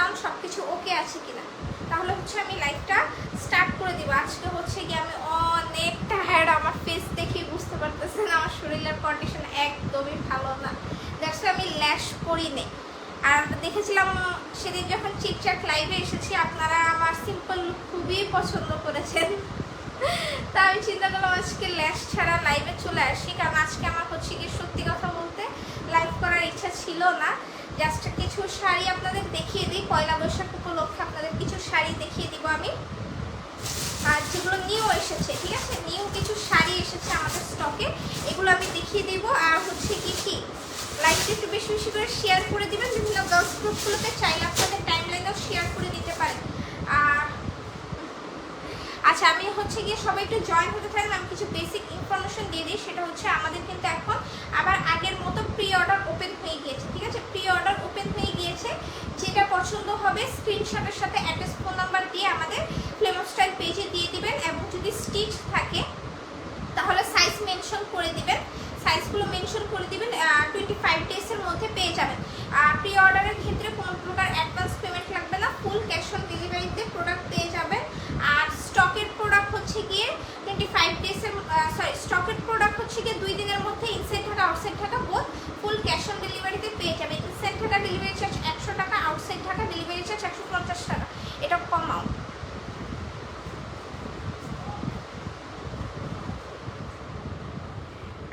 Sound সব কিছু ওকে আছে কিনা। তাহলে হচ্ছে আমি লাইভটা স্টার্ট করে দিব। আজকে হচ্ছে কি আমি অনেক টায়ার্ড আমার ফেস দেখেই বুঝতে পারতেছেন, আমার শরীরের কন্ডিশন একদমই ভালো না। দ্যাটস আমি ল্যাশ করি নেই আর দেখেছিলাম সেদিন যখন চিটচাট লাইভে এসেছি, আপনারা আমার সিম্পল লুক খুবই পছন্দ করেছেন। তা আমি চিন্তা করলাম আজকে ল্যাশ ছাড়া লাইভে চলে আসি, কারণ আজকে আমার হচ্ছে কি সত্যি কথা বলতে লাইভ করার ইচ্ছা ছিল না। জাস্ট কিছু শাড়ি আপনাদের দেখিয়ে দিই। পয়লা বৈশাখ উপলক্ষে আপনাদের কিছু শাড়ি দেখিয়ে দিব আমি। আর যেগুলো নিউ এসেছে, ঠিক আছে? নিউ কিছু শাড়ি এসেছে আমাদের স্টকে এগুলো আমি দেখিয়ে দেবো। আর হচ্ছে কি কি? লাইভটা একটু বেশি বেশি করে শেয়ার করে দিবেন। বিভিন্ন গার্লস গ্রুপগুলোতে চাইলে আপনাদের টাইম লাইনেও শেয়ার করে দিতে পারেন আর আচ্ছা আমি হচ্ছে গিয়ে সবাই একটু জয়েন হতে থাকেন আমি কিছু বেসিক ইনফরমেশন দিয়ে দিই, সেটা হচ্ছে আমাদের কিন্তু এখন আবার আগের মতো প্রি অর্ডার ওপেন হয়ে গিয়েছে, ঠিক আছে? প্রি অর্ডার ওপেন হয়ে গিয়েছে, যেটা পছন্দ হবে স্ক্রিনশটের সাথে অ্যাড্রেস ফোন নাম্বার দিয়ে আমাদের ফ্লেমো স্টাইল পেজে দিয়ে দিবেন এবং যদি স্টিচ থাকে, তাহলে সাইজ মেনশন করে দিবেন। সাইজগুলো মেনশন করে দিবেন টোয়েন্টি ফাইভ ডেজের মধ্যে পেয়ে যাবেন আর প্রি অর্ডারের ক্ষেত্রে কোনো প্রকার অ্যাডভান্স পেমেন্ট লাগবে না ফুল ক্যাশ অন ডেলিভারিতে প্রোডাক্ট পেয়ে যাবেন আর স্টকের প্রোডাক্ট হচ্ছে গিয়ে টোয়েন্টি ফাইভ ডেজের সরি স্টকের প্রোডাক্ট হচ্ছে গিয়ে দুই দিনের মধ্যে ইনসাইড টাকা আউটসাইড টাকা বোধ ফুল ক্যাশ অন ডেলিভারিতে পেয়ে যাবেন ইনসাইড টাকা ডেলিভারি চার্জ একশো টাকা আউটসাইড টাকা ডেলিভারি চার্জ একশো পঞ্চাশ টাকা এটা কম amount।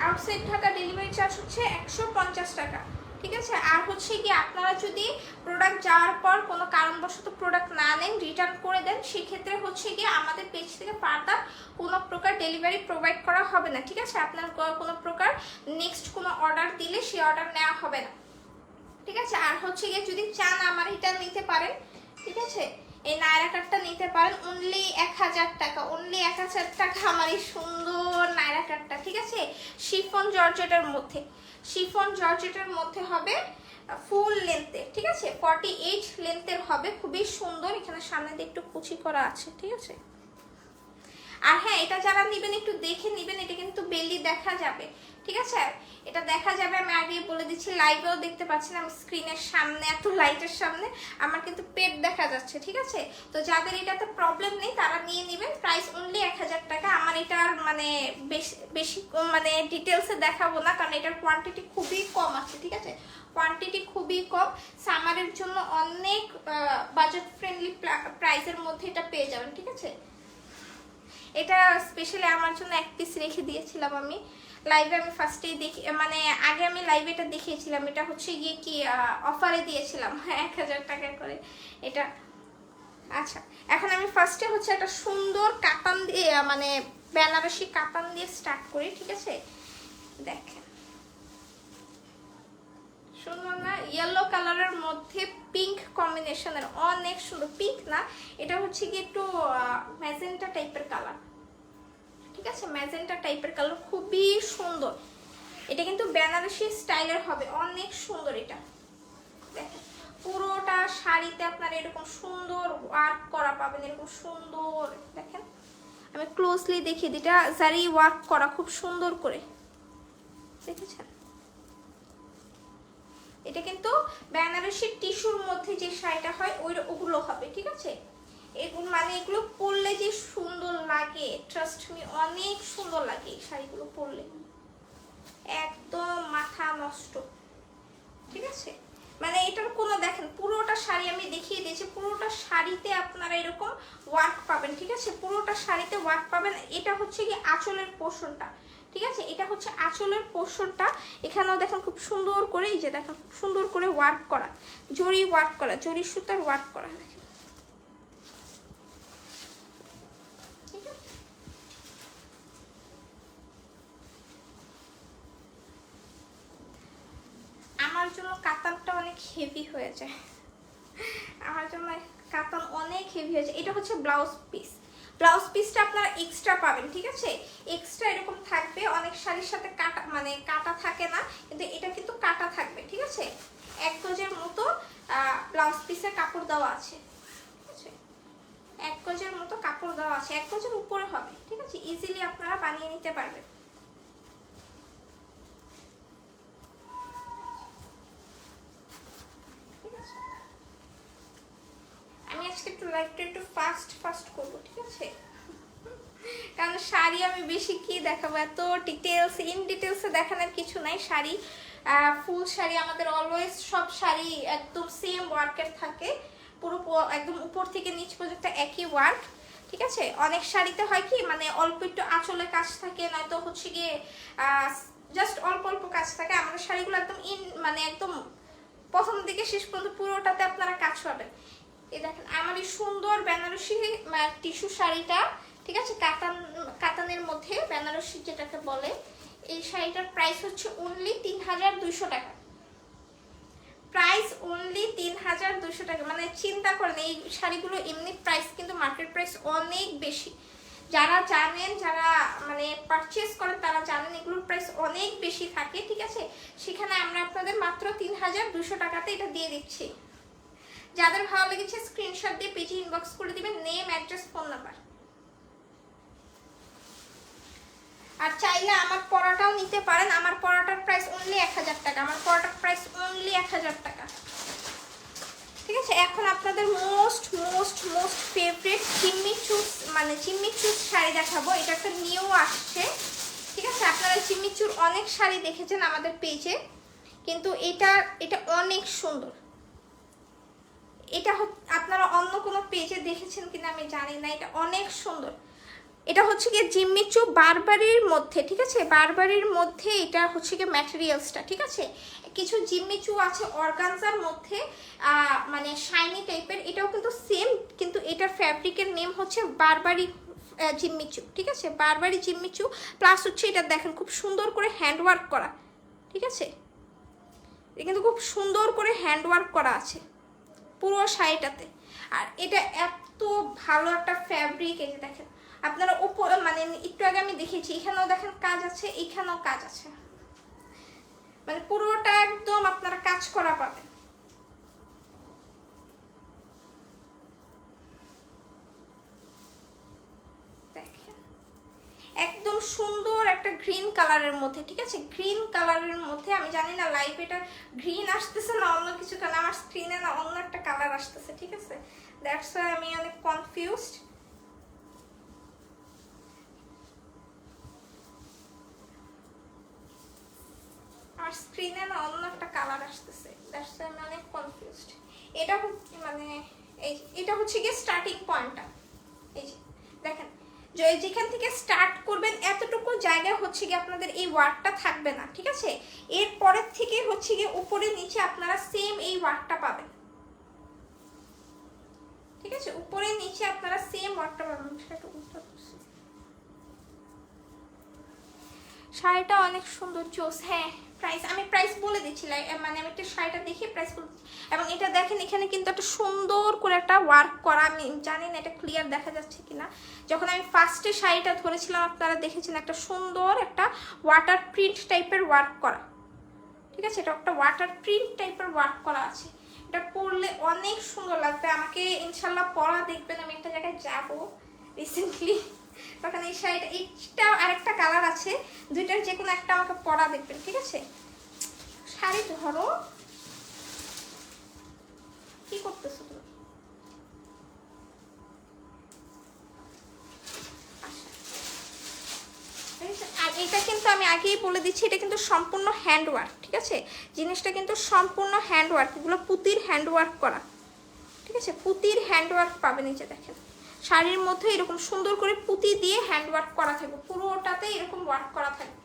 Outside Dhaka delivery charge হচ্ছে একশো পঞ্চাশ টাকা ঠিক আছে আর হচ্ছে কি আপনারা যদি প্রোডাক্ট যাওয়ার পর কোনো কারণবশত প্রোডাক্ট না নেন রিটার্ন করে দেন, সেক্ষেত্রে হচ্ছে গিয়ে আমাদের পেজ থেকে ফার্দার কোনো প্রকার ডেলিভারি প্রোভাইড করা হবে না, ঠিক আছে? আপনার কোনো প্রকার নেক্সট কোনো অর্ডার দিলে সেই অর্ডার নেওয়া হবে না, ঠিক আছে? আর হচ্ছে গিয়ে যদি চান আমার এটা নিতে পারেন, ঠিক আছে? এই নায়রা কার্ডটা নিতে পারেন অনলি এক হাজার টাকা অনলি এক হাজার টাকা আমার এই সুন্দর নায়রা কার্ডটা ঠিক আছে? শিফন জর্জেটের মধ্যে শিফন জর্জেটের মধ্যে হবে ফুল লেন্থের ঠিক আছে? ফর্টি এইট লেন্থের হবে, খুবই সুন্দর। এখানে সামনে দিয়ে একটু কুচি করা আছে, ঠিক আছে? আর হ্যাঁ এটা যারা নেবেন একটু দেখে নেবেন, এটা কিন্তু বেলি দেখা যাবে, ঠিক আছে? এটা দেখা যাবে, আমি আগে বলে দিচ্ছি লাইভেও দেখতে পাচ্ছি না স্ক্রিনের সামনে, এত লাইটের সামনে, আমার কিন্তু পেট দেখা যাচ্ছে, ঠিক আছে? তো যাদের এটাতে প্রবলেম নেই, তারা নিয়ে নেবেন প্রাইস অনলি এক হাজার টাকা। আমার এটার মানে বেশি বেশি মানে ডিটেলসে দেখাবো না, কারণ এটার কোয়ান্টিটি খুবই কম আছে, ঠিক আছে? কোয়ান্টিটি খুবই কম। সামারের জন্য অনেক বাজেট ফ্রেন্ডলি প্রাইসের মধ্যে এটা পেয়ে যাবেন, ঠিক আছে? এটা স্পেশালি আমার জন্য এক পিস রেখে দিয়েছিলাম আমি। লাইভে আমি ফার্স্টেই দেখি মানে আগে আমি লাইভে এটা দেখিয়েছিলাম। এটা হচ্ছে গিয়ে কি অফারে দিয়েছিলাম। এক হাজার টাকা করে। এটা আচ্ছা এখন আমি ফার্স্টে হচ্ছে একটা সুন্দর কাতান দিয়ে মানে বেনারসি কাতান দিয়ে স্টার্ট করি, ঠিক আছে? দেখেন। সুন্দর না? ইয়েলো কালারের মধ্যে পিঙ্ক কম্বিনেশনের অনেক সুন্দর পিঙ্ক না? এটা হচ্ছে কি একটু ম্যাজেন্টা টাইপের কালার ঠিক আছে? ম্যাজেন্টা টাইপের কালার খুবই সুন্দর। এটা কিন্তু বেনারসি স্টাইলের হবে, অনেক সুন্দর এটা। দেখেন, পুরোটা শাড়িতে আপনার এরকম সুন্দর ওয়ার্ক করা পাবেন, এরকম সুন্দর, দেখেন। আমি ক্লোজলি দিই, এটা জারি ওয়ার্ক করা, খুব সুন্দর করে। দেখেছেন? এটা কিন্তু বেনারসি টিস্যুর মধ্যে যে শাড়িটা হয় ওই ওগুলো হবে, ঠিক আছে? এগুলো মানে এগুলো পরলে যে সুন্দর লাগে ট্রাস্ট মি অনেক সুন্দর লাগে এই শাড়িগুলো পরলে। একদম মাথা নষ্ট। ঠিক আছে? মানে এটার কোনো, দেখেন, পুরোটা শাড়ি আমি দেখিয়ে দিয়েছি, পুরোটা শাড়িতে আপনারা এরকম ওয়ার্ক পাবেন, ঠিক আছে? পুরোটা শাড়িতে ওয়ার্ক পাবেন, এটা হচ্ছে কি আঁচলের পোর্শনটা ঠিক আছে? এটা হচ্ছে আঁচলের পোর্শনটা এখানেও দেখেন খুব সুন্দর করে, এই যে দেখেন, খুব সুন্দর করে ওয়ার্ক করা। জরি ওয়ার্ক করা জরি সুতার ওয়ার্ক করা, দেখেন ঠিক আছে? আমার জন্য কাতানটা অনেক হেভি হয়ে যায়। আমার জন্য কাতান অনেক হেভি হয়ে যায়। এটা হচ্ছে ব্লাউজ পিস ব্লাউজ পিসটা আপনারা এক্সট্রা পাবেন, ঠিক আছে? এক্সট্রা এরকম থাকবে, অনেক শাড়ির সাথে কাটা মানে কাটা থাকে না, কিন্তু এটা কিন্তু কাটা থাকবে, ঠিক আছে? এক গজের মতো ব্লাউজ পিসের কাপড় দেওয়া আছে এক গজের মতো কাপড় দেওয়া আছে। এক গজের উপরে হবে, ঠিক আছে? ইজিলি আপনারা বানিয়ে নিতে পারবেন ঠিক আছে? আমি আজকে একটু লাইফটা একটু ফাস্ট ফাস্ট করব, ঠিক আছে? কারণ শাড়ি আমি বেশি কি দেখাবো? এত ডিটেলস ইন ডিটেলসে দেখানোর কিছু নাই শাড়ি। ফুল শাড়ি আমাদের অলওয়েজ সব শাড়ি একদম সেম ওয়ার্কের থাকে। পুরো একদম উপর থেকে নিচ পর্যন্ত একই ওয়ার্ক ঠিক আছে? অনেক শাড়িতে হয় কি মানে অল্প একটু আঁচলে কাজ থাকে, নয়তো হচ্ছে গিয়ে জাস্ট অল্প অল্প কাজ থাকে। আমাদের শাড়িগুলো একদম ইন মানে একদম প্রথম দিকে শেষ পর্যন্ত পুরোটাতে আপনারা কাজ পাবেন। এই দেখেন, আমার এই সুন্দর বেনারসি টিস্যু শাড়িটা, ঠিক আছে, কাতান, কাতানের মধ্যে, বেনারসি যেটাকে বলে, এই শাড়িটার প্রাইস হচ্ছে অনলি তিন হাজার দুইশো টাকা। প্রাইস অনলি তিন হাজার দুশো টাকা মানে চিন্তা করেন, এই শাড়িগুলো এমনি প্রাইস কিন্তু মার্কেট প্রাইস অনেক বেশি। যারা জানেন, যারা মানে পারচেস করেন, তারা জানেন এগুলোর প্রাইস অনেক বেশি থাকে, ঠিক আছে? সেখানে আমরা আপনাদের মাত্র তিন হাজার দুশো টাকাতে এটা দিয়ে দিচ্ছি। যাদের ভালো লেগেছে স্ক্রিনশট দিয়ে পেজে ইনবক্স করে দিবেন নেম অ্যাড্রেস ফোন নাম্বার আর চাইলে আমার পড়াটাও নিতে পারেন। আমার পড়াটার প্রাইস অনলি এক হাজার টাকা। আমার পড়াটার প্রাইস অনলি এক হাজার টাকা। ঠিক আছে? এখন আপনাদের মোস্ট মোস্ট মোস্ট ফেভারিট চিম্মি চুস মানে চিম্মি চুস শাড়ি দেখাবো। এটা একটা নিউ আসছে। ঠিক আছে? আপনারা চিম্মি চুর অনেক শাড়ি দেখেছেন আমাদের পেজে কিন্তু এটা এটা অনেক সুন্দর। এটা আপনারা অন্য কোনো পেজে দেখেছেন কিনা আমি জানি না, এটা অনেক সুন্দর। এটা হচ্ছে গিয়ে জিম্মিচু বারবারির মধ্যে, ঠিক আছে? বারবারির মধ্যে এটা হচ্ছে গিয়ে ম্যাটেরিয়ালসটা ঠিক আছে? কিছু জিম্মিচু আছে অর্গানজার মধ্যে মানে শাইনি টাইপের এটাও কিন্তু সেম কিন্তু এটার ফ্যাব্রিকের নেম হচ্ছে বারবারি জিম্মিচু, ঠিক আছে? বারবারি জিম্মিচু প্লাস হচ্ছে এটা দেখেন খুব সুন্দর করে হ্যান্ডওয়ার্ক করা, ঠিক আছে? এটা কিন্তু খুব সুন্দর করে হ্যান্ডওয়ার্ক করা আছে। পুরো শাড়িটাতে। আর এটা এত ভালো একটা ফ্যাব্রিক এই যে দেখেন। আপনারা উপর মানে একটু আগে আমি দেখেছি এখানেও দেখেন কাজ আছে, এখানেও কাজ আছে। মানে পুরোটা একদম আপনারা কাজ করা পাবেন দেখেন একদম সুন্দর একটা গ্রিন কালারের মধ্যে, ঠিক আছে? গ্রিন কালারের মধ্যে, আমি জানি না লাইভ এটা গ্রিন আসতেছে না অন্য কিছু কালার আমার স্ক্রিনে না অন্য একটা কালার আসতেছে, ঠিক আছে? দ্যাটস ওয়াই আমি অনেক কনফিউজড আমার স্ক্রিনে না অন্য একটা কালার আসতেছে দ্যাটস আমি অনেক এটা হচ্ছে মানে এই, এটা হচ্ছে গিয়ে স্টার্টিং পয়েন্টটা এই যে, দেখেন যেখান থেকে স্টার্ট করবেন, এতটুকু জায়গায় হচ্ছে গিয়ে আপনাদের এই ওয়ার্কটা থাকবে না, ঠিক আছে? এর পরের থেকে হচ্ছে গিয়ে উপরে নিচে আপনারা সেম এই ওয়ার্কটা পাবেন। ঠিক আছে? উপরে নিচে আপনারা সেম ওয়ার্কটা পাবেন। শাড়িটা অনেক সুন্দর চোস হ্যাঁ। প্রাইস আমি প্রাইস বলে দিচ্ছি মানে আমি একটা শাড়িটা দেখি প্রাইস বলে। এবং এটা দেখেন, এখানে কিন্তু একটা সুন্দর করে একটা ওয়ার্ক করা, আমি জানি না এটা ক্লিয়ার দেখা যাচ্ছে কিনা। যখন আমি ফার্স্টে শাড়িটা ধরেছিলাম, আপনারা দেখেছেন একটা সুন্দর একটা ওয়াটার প্রিন্ট টাইপের ওয়ার্ক করা। ঠিক আছে? এটা একটা ওয়াটার প্রিন্ট টাইপের ওয়ার্ক করা আছে। এটা পরলে অনেক সুন্দর লাগবে। আমাকে ইনশাল্লাহ পরা দেখবেন, আমি একটা জায়গায় যাব রিসেন্টলি তখন এই শাড়িটা, এইটা আরেকটা কালার আছে। দুইটার যে কোনো একটা আমাকে পরা দেখবেন, ঠিক আছে? শাড়ি ধরো। কি করতেছো তুমি? এটা কিন্তু আমি আগেই বলে দিচ্ছি, এটা কিন্তু সম্পূর্ণ হ্যান্ড ওয়ার্ক ঠিক আছে? জিনিসটা কিন্তু সম্পূর্ণ হ্যান্ড ওয়ার্ক এগুলো পুতির হ্যান্ড ওয়ার্ক করা। ঠিক আছে? পুতির হ্যান্ড ওয়ার্ক পাবেন এই যে দেখেন। শাড়ির মধ্যে এরকম সুন্দর করে পুঁতি দিয়ে হ্যান্ড ওয়ার্ক করা থাকবে। পুরোটাতে এরকম ওয়ার্ক করা থাকবে।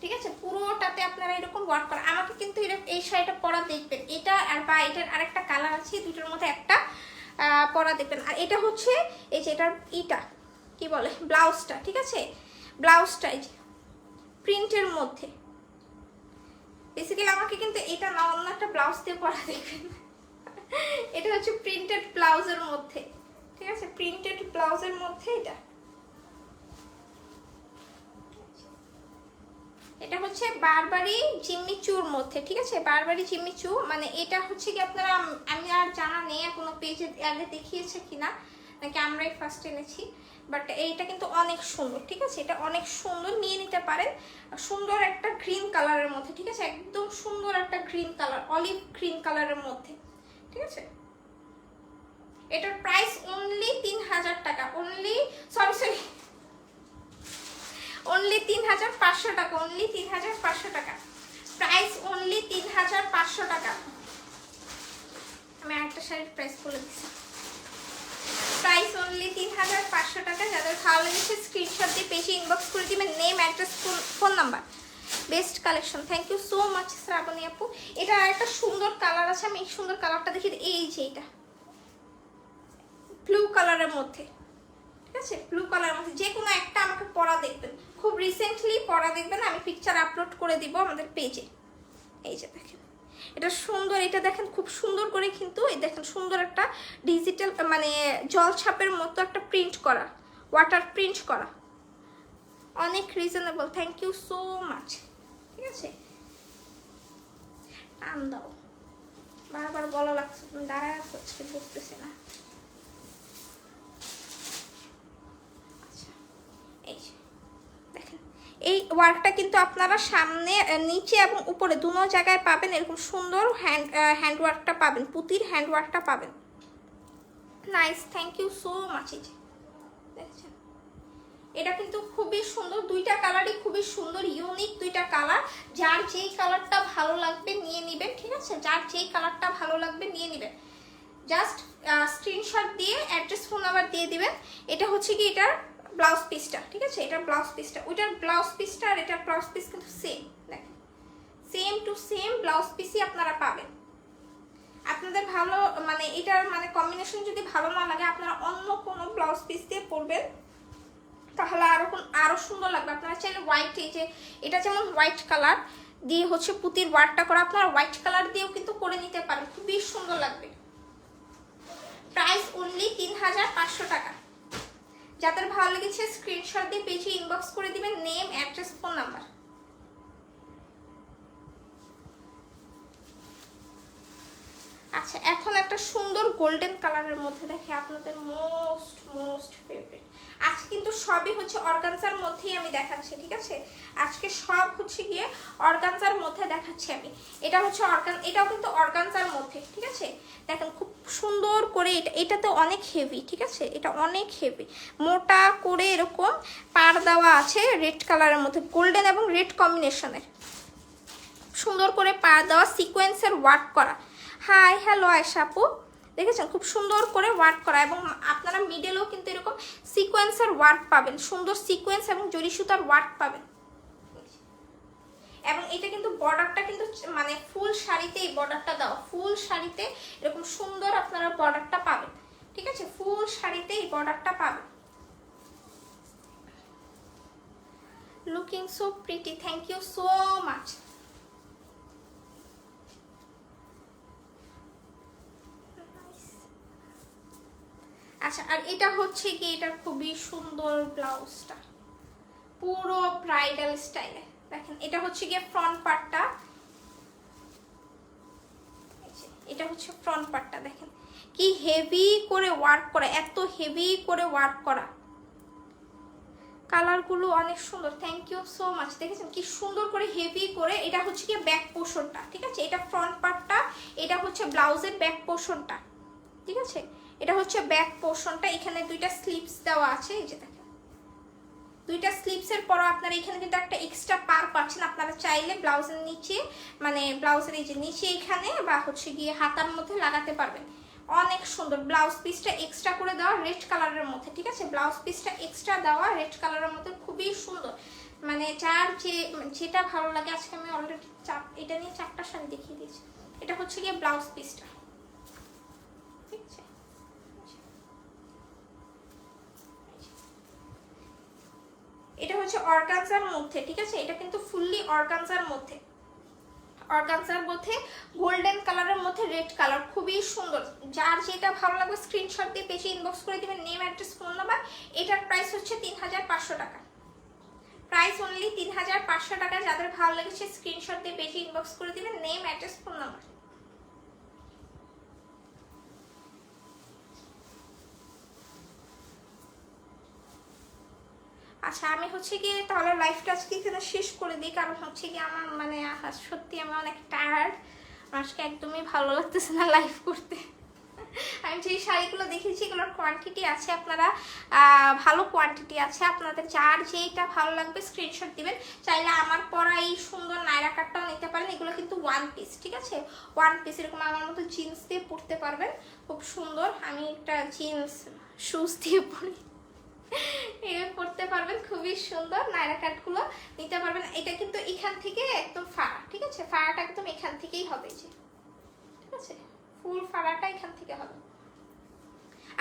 ঠিক আছে? পুরোটাতে আপনারা এরকম ওয়ার্ক করা আমাকে কিন্তু এই শাড়িটা পরা দেখবেন। এটা আর বা এটার আরেকটা কালার আছে দুটোর মধ্যে একটা পরা দেখবেন। আর এটা হচ্ছে, এই যে এটার ইটা, কি বলে? ব্লাউজটা, ঠিক আছে? ব্লাউজটা, এই যে, প্রিন্টের মধ্যে। বেসিক্যালি আমাকে কিন্তু এটা না, অন্য একটা ব্লাউজ দিয়ে পরা দেখবেন। এটা হচ্ছে প্রিন্টেড ব্লাউজের মধ্যে। ঠিক আছে প্রিন্টেড ব্লাউজের মধ্যে এটা। এটা হচ্ছে বারবারি জিম্মিচুর মধ্যে, ঠিক আছে? বারবারি জিম্মিচু মানে এটা হচ্ছে কি আপনারা, আমি আর জানা নেই কোনো পেজে আগে দেখিয়েছে কিনা, নাকি আমরাই ফার্স্ট এনেছি বাট এইটা কিন্তু অনেক সুন্দর, ঠিক আছে? এটা অনেক সুন্দর নিয়ে নিতে পারেন। সুন্দর একটা গ্রিন কালারের মধ্যে, ঠিক আছে? একদম সুন্দর একটা গ্রিন কালার অলিভ গ্রিন কালারের মধ্যে, ঠিক আছে? এটার প্রাইস তিন হাজার টাকা। অনলি সরি সরি অনলি তিন হাজার পাঁচশো টাকা অনলি তিন হাজার পাঁচশো টাকা। প্রাইস অনলি তিন হাজার পাঁচশো টাকা। আমি আরেকটা শাড়ির প্রাইস বলে দিচ্ছি। প্রাইস অনলি তিন হাজার পাঁচশো টাকা। যাদের ভালো লেগেছে স্ক্রিনশট দিয়ে পেজে ইনবক্স করে দিবেন। Name address phone number best collection thank you so much Srabani আপু। এটা একটা সুন্দর কালার আছে। আমি এই সুন্দর কালারটা দেখি, এই যে এটা। ব্লু কালারের মধ্যে। ঠিক আছে? ব্লু কালারের মধ্যে। যে কোনো একটা আমাকে পরা দেখবেন। খুব রিসেন্টলি পরা দেখবেন। আমি পিকচার আপলোড করে দিব আমাদের পেজে এই যে দেখেন। এটা সুন্দর। এটা দেখেন, খুব সুন্দর করে কিন্তু এই দেখেন সুন্দর একটা ডিজিটাল মানে জল ছাপের মতো একটা প্রিন্ট করা ওয়াটার প্রিন্ট করা। অনেক reasonable thank you so much ঠিক আছে? টান দাও। বারবার বলা লাগছে। তুমি দাঁড়ায় বুঝতেছি না আচ্ছা এই দেখেন। এই ওয়ার্কটা কিন্তু আপনারা সামনে নিচে এবং উপরে দুনো জায়গায় পাবেন, এরকম সুন্দর হ্যান্ড হ্যান্ড ওয়ার্কটা পাবেন, পুতির হ্যান্ড ওয়ার্কটা পাবেন। Nice, thank you so much এই এটা কিন্তু খুবই সুন্দর, দুইটা কালারই খুবই সুন্দর, ইউনিক দুইটা কালার। যার যেই কালারটা ভালো লাগবে নিয়ে নেবেন, ঠিক আছে? যার যেই কালারটা ভালো লাগবে নিয়ে নেবেন। জাস্ট স্ক্রিনশট দিয়ে অ্যাড্রেস ফোন নাম্বার দিয়ে দিবেন। এটা হচ্ছে কি এটার ব্লাউজ পিসটা, ঠিক আছে? এটার ব্লাউজ পিসটা, ওইটার ব্লাউজ পিসটা আর এটার ব্লাউজ পিস কিন্তু সেম দেখেন। সেম টু সেম ব্লাউজ পিসই আপনারা পাবেন। আপনাদের ভালো মানে এটার মানে কম্বিনেশন যদি ভালো না লাগে, আপনারা অন্য কোনো ব্লাউজ পিস দিয়ে পরবেন। তাহলে আরও কোন- আরও সুন্দর লাগবে। আপনারা চাইলে হোয়াইট এই যে, এটা যেমন হোয়াইট কালার দিয়ে হচ্ছে পুতির ওয়ার্কটা করা, আপনারা হোয়াইট কালার দিয়েও কিন্তু করে নিতে পারেন। খুবই সুন্দর লাগবে। প্রাইস অনলি তিন হাজার পাঁচশো টাকা। যাদের ভালো লেগেছে স্ক্রিনশট দিয়ে পেজে ইনবক্স করে দিবেন নেম অ্যাড্রেস ফোন নাম্বার আচ্ছা এখন একটা সুন্দর গোল্ডেন কালারের মধ্যে দেখে আপনাদের মোস্ট মোস্ট ফেভারিট আজকে কিন্তু সবই হচ্ছে অর্গানজার মধ্যেই আমি দেখাচ্ছি, ঠিক আছে? আজকে সব হচ্ছে গিয়ে অর্গানজার মধ্যে দেখাচ্ছি আমি। এটা হচ্ছে অর্গান এটাও কিন্তু অর্গানজার মধ্যে, ঠিক আছে? দেখেন, খুব সুন্দর করে এটা এটা তো অনেক হেভি ঠিক আছে? এটা অনেক হেভি মোটা করে এরকম পার দেওয়া আছে রেড কালারের মধ্যে গোল্ডেন এবং রেড কম্বিনেশনের সুন্দর করে পার দেওয়া সিকোয়েন্সের ওয়ার্ক করা। হাই হ্যালো আয়সা আপু। দেখেছেন? খুব সুন্দর করে ওয়ার্ক করা এবং আপনারা মিডেলেও কিন্তু এরকম সিকোয়েন্সের ওয়ার্ক পাবেন। সুন্দর সিকোয়েন্স এবং জরি সুতার ওয়ার্ক পাবেন। এবং এটা কিন্তু বর্ডারটা কিন্তু মানে ফুল শাড়িতে এই বর্ডারটা দেওয়া। ফুল শাড়িতে এরকম সুন্দর আপনারা বর্ডারটা পাবেন। ঠিক আছে? ফুল শাড়িতে এই বর্ডারটা পাবেন। Looking so pretty thank you so much আচ্ছা আর এটা হচ্ছে কি এটা খুবই সুন্দর ব্লাউজটা। পুরো ব্রাইডাল স্টাইলে দেখেন, এটা হচ্ছে গিয়ে ফ্রন্ট পার্টটা এটা হচ্ছে ফ্রন্ট পার্টটা দেখেন। কি হেভি করে ওয়ার্ক করা, এত হেভি করে ওয়ার্ক করা। কালারগুলো অনেক সুন্দর থ্যাংক ইউ সো মাচ দেখেছেন, কি সুন্দর করে হেভি করে, এটা হচ্ছে কি ব্যাক পোর্শনটা ঠিক আছে? এটা ফ্রন্ট পার্টটা এটা হচ্ছে ব্লাউজের ব্যাক পোর্শনটা ঠিক আছে? এটা হচ্ছে ব্যাক পোর্শনটা এখানে দুইটা স্লিপস দেওয়া আছে, এই যে দেখেন। দুইটা স্লিপসের পরও আপনারা এখানে কিন্তু একটা এক্সট্রা পার পাচ্ছেন। আপনারা চাইলে ব্লাউজের নিচে মানে ব্লাউজের এই যে নিচে এখানে বা হচ্ছে গিয়ে হাতার মধ্যে লাগাতে পারবেন। অনেক সুন্দর। ব্লাউজ পিসটা এক্সট্রা করে দেওয়া রেড কালারের মধ্যে, ঠিক আছে? ব্লাউজ পিসটা এক্সট্রা দেওয়া রেড কালারের মধ্যে খুবই সুন্দর। মানে যার যে, যেটা ভালো লাগে, আজকে আমি অলরেডি চার এটা নিয়ে চারটা শাড়ি দেখিয়ে দিয়েছি। এটা হচ্ছে গিয়ে ব্লাউজ পিসটা এটা হচ্ছে অর্গানজার মধ্যে, ঠিক আছে? এটা কিন্তু ফুললি অর্গানজার মধ্যে। অর্গানজার মধ্যে গোল্ডেন কালারের মধ্যে রেড কালার খুবই সুন্দর। যার যেটা ভালো লাগবে স্ক্রিনশট দিয়ে পেজে ইনবক্স করে দিবেন নেম অ্যাড্রেস ফোন নাম্বার এটার প্রাইস হচ্ছে তিন হাজার পাঁচশো টাকা। প্রাইস অনলি তিন হাজার পাঁচশো টাকা, যাদের ভালো লেগেছে স্ক্রিনশট দিয়ে পেজে ইনবক্স করে দিবেন নেম অ্যাড্রেস ফোন নাম্বার আচ্ছা আমি হচ্ছে কি তাহলে লাইফটা আজকে এখানে শেষ করে দিই। কারণ হচ্ছে কি আমার মানে সত্যি আমি অনেক টায়ার্ড আজকে একদমই ভালো লাগতেছে না লাইভ করতে। আমি যে শাড়িগুলো দেখেছি, এগুলোর কোয়ান্টিটি আছে আপনারা ভালো কোয়ান্টিটি আছে। আপনাদের যার যেইটা ভালো লাগবে স্ক্রিনশট দিবেন। চাইলে আমার পরা এই সুন্দর নায়রা কাটটাও নিতে পারেন। এগুলো কিন্তু ওয়ান পিস ঠিক আছে? ওয়ান পিস এরকম আমার মতো জিন্স দিয়ে পরতে পারবেন। খুব সুন্দর। আমি একটা জিন্স শুজ দিয়ে পরি। পড়তে পারবেন, খুবই সুন্দর নায়রা কাটগুলো নিতে পারবেন। এটা কিন্তু এখান থেকে একদম ফাড়া, ঠিক আছে? ফাড়াটা একদম এখান থেকেই হবে যে, ঠিক আছে? ফুল ফাড়াটা এখান থেকে হবে।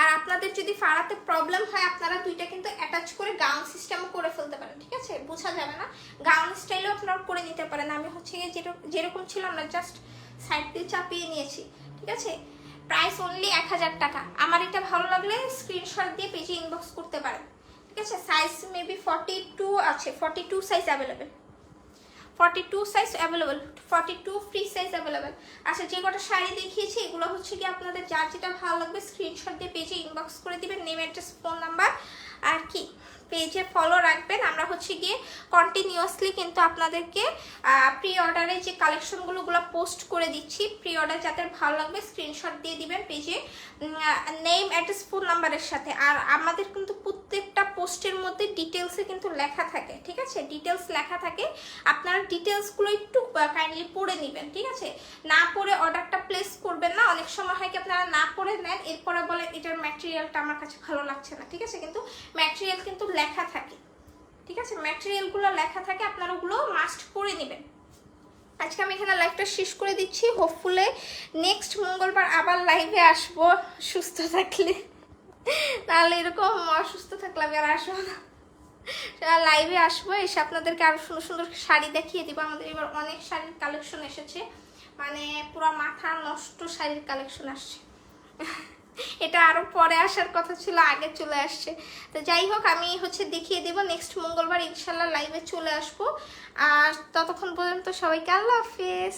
আর আপনাদের যদি ফাড়াতে প্রবলেম হয়, আপনারা দুইটা কিন্তু অ্যাটাচ করে গাউন সিস্টেমও করে ফেলতে পারেন, ঠিক আছে? বোঝা যাবে না। গাউন স্টাইলও আপনারা করে নিতে পারেন। আমি হচ্ছে গিয়ে যেরকম ছিল আমরা জাস্ট সাইড দিয়ে চাপিয়ে নিয়েছি, ঠিক আছে? প্রাইস অনলি এক হাজার টাকা। আমার এটা ভালো লাগলে স্ক্রিনশট দিয়ে পেজে ইনবক্স করতে পারেন। ঠিক আছে? সাইজ মেবি ফর্টি টু আছে। Forty two size available forty two size available forty two free size available আচ্ছা যে কটা শাড়ি দেখিয়েছি, এগুলো হচ্ছে কি আপনাদের যার যেটা ভালো লাগবে স্ক্রিনশট দিয়ে পেজে ইনবক্স করে দিবেন নেম অ্যাড্রেস ফোন নাম্বার আর কি? পেজে ফলো রাখবেন। আমরা হচ্ছে গিয়ে কন্টিনিউয়াসলি কিন্তু আপনাদেরকে প্রি অর্ডারে যে কালেকশনগুলো গুলো পোস্ট করে দিচ্ছি প্রি অর্ডার যাদের ভালো লাগবে স্ক্রিনশট দিয়ে দিবেন পেজে নেম অ্যাড্রেস ফোন নাম্বারের সাথে। আর আমাদের কিন্তু প্রত্যেকটা পোস্টের মধ্যে ডিটেলসে কিন্তু লেখা থাকে, ঠিক আছে? ডিটেলস লেখা থাকে। আপনারা ডিটেলসগুলো একটু কাইন্ডলি পড়ে নেবেন, ঠিক আছে? না পড়ে অর্ডারটা প্লেস করবেন না। অনেক সময় হয় কি আপনারা না পড়ে নেন, এরপরে বলেন, এটার ম্যাটেরিয়ালটা আমার কাছে ভালো লাগছে না। ঠিক আছে? কিন্তু ম্যাটেরিয়াল কিন্তু লেখা থাকে। ঠিক আছে? ম্যাটেরিয়ালগুলো লেখা থাকে, আপনারা ওগুলো মাস্ট করে নেবেন। আজকে আমি এখানে লাইভটা শেষ করে দিচ্ছি। হোপফুলি নেক্সট মঙ্গলবার আবার লাইভে আসব সুস্থ থাকলে। তাহলে এরকম অসুস্থ থাকলে আমি আর আসব না। লাইভে আসব, এসে আপনাদেরকে আরও সুন্দর সুন্দর শাড়ি দেখিয়ে দিব। আমাদের এবার অনেক শাড়ির কালেকশন এসেছে। মানে পুরো মাথা নষ্ট শাড়ির কালেকশন আসছে। এটা আরও পরে আসার কথা ছিল, আগে চলে আসছে। তো যাই হোক, আমি হচ্ছে দেখিয়ে দেবো নেক্সট মঙ্গলবার ইনশাল্লাহ লাইভে চলে আসব। আর ততক্ষণ পর্যন্ত সবাইকে আল্লাহ হাফেজ।